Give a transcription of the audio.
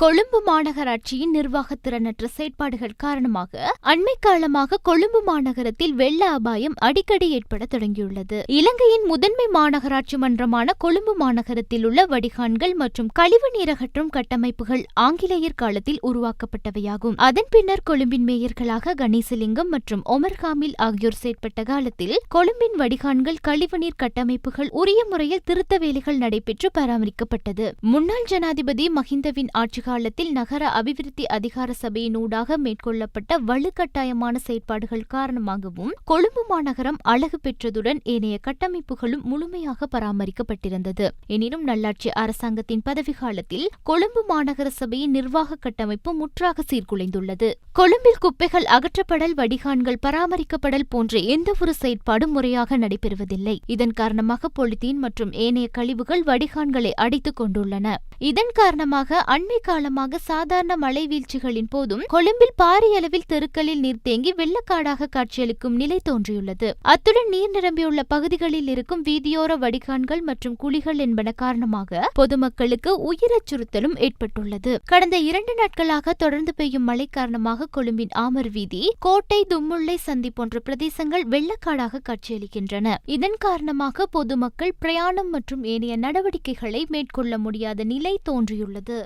கொழும்பு மாநகராட்சியின் நிர்வாகத்திறனற்ற செயற்பாடுகள் காரணமாக அண்மை காலமாக கொழும்பு மாநகரத்தில் வெள்ள அபாயம் அடிக்கடி ஏற்பட தொடங்கியுள்ளது. இலங்கையின் முதன்மை மாநகராட்சி மன்றமான கொழும்பு மாநகரத்தில் உள்ள வடிகான்கள் மற்றும் கழிவு நீரகற்றும் கட்டமைப்புகள் ஆங்கிலேயர் காலத்தில் உருவாக்கப்பட்டவையாகும். அதன் பின்னர் கொழும்பின் மேயர்களாக கணேசலிங்கம் மற்றும் ஒமர்காமில் ஆகியோர் செயற்பட்ட காலத்தில் கொழும்பின் வடிகான்கள் கழிவுநீர் கட்டமைப்புகள் உரிய முறையில் திருத்த வேலைகள் நடைபெற்று பராமரிக்கப்பட்டது. முன்னாள் ஜனாதிபதி மஹிந்தவின் ஆட்சி காலத்தில் நகர அபிவிருத்தி அதிகார சபையினூடாக மேற்கொள்ளப்பட்ட வலுக்கட்டாயமான செயற்பாடுகள் காரணமாகவும் கொழும்பு மாநகரம் அழகு பெற்றதுடன் ஏனைய கட்டமைப்புகளும் முழுமையாக பராமரிக்கப்பட்டிருந்தது. எனினும் நல்லாட்சி அரசாங்கத்தின் பதவி காலத்தில் கொழும்பு மாநகர சபையின் நிர்வாக கட்டமைப்பு முற்றாக சீர்குலைந்துள்ளது. கொழும்பில் குப்பைகள் அகற்றப்படல் வடிகான்கள் பராமரிக்கப்படல் போன்ற எந்தவொரு செயற்பாடும் முறையாக நடைபெறுவதில்லை. இதன் காரணமாக பொலித்தீன் மற்றும் ஏனைய கழிவுகள் வடிகான்களை அடைத்துக் கொண்டுள்ளன. இதன் காரணமாக அண்மை காலமாக சாதாரண மழை வீழ்ச்சிகளின் போதும் கொழும்பில் பாரிய அளவில் தெருக்களில் நீர் தேங்கி வெள்ளக்காடாக காட்சியளிக்கும் நிலை தோன்றியுள்ளது. அத்துடன் நீர் நிரம்பியுள்ள பகுதிகளில் இருக்கும் வீதியோர வடிகான்கள் மற்றும் குழிகள் என்பன காரணமாக பொதுமக்களுக்கு உயிர் அச்சுறுத்தலும் ஏற்பட்டுள்ளது. கடந்த இரண்டு நாட்களாக தொடர்ந்து பெய்யும் மழை காரணமாக கொழும்பின் ஆமர் வீதி கோட்டை தும்முள்ளை சந்தி போன்ற பிரதேசங்கள் வெள்ளக்காடாக காட்சியளிக்கின்றன. இதன் காரணமாக பொதுமக்கள் பிரயாணம் மற்றும் ஏனைய நடவடிக்கைகளை மேற்கொள்ள முடியாத நிலை தோன்றியுள்ளது.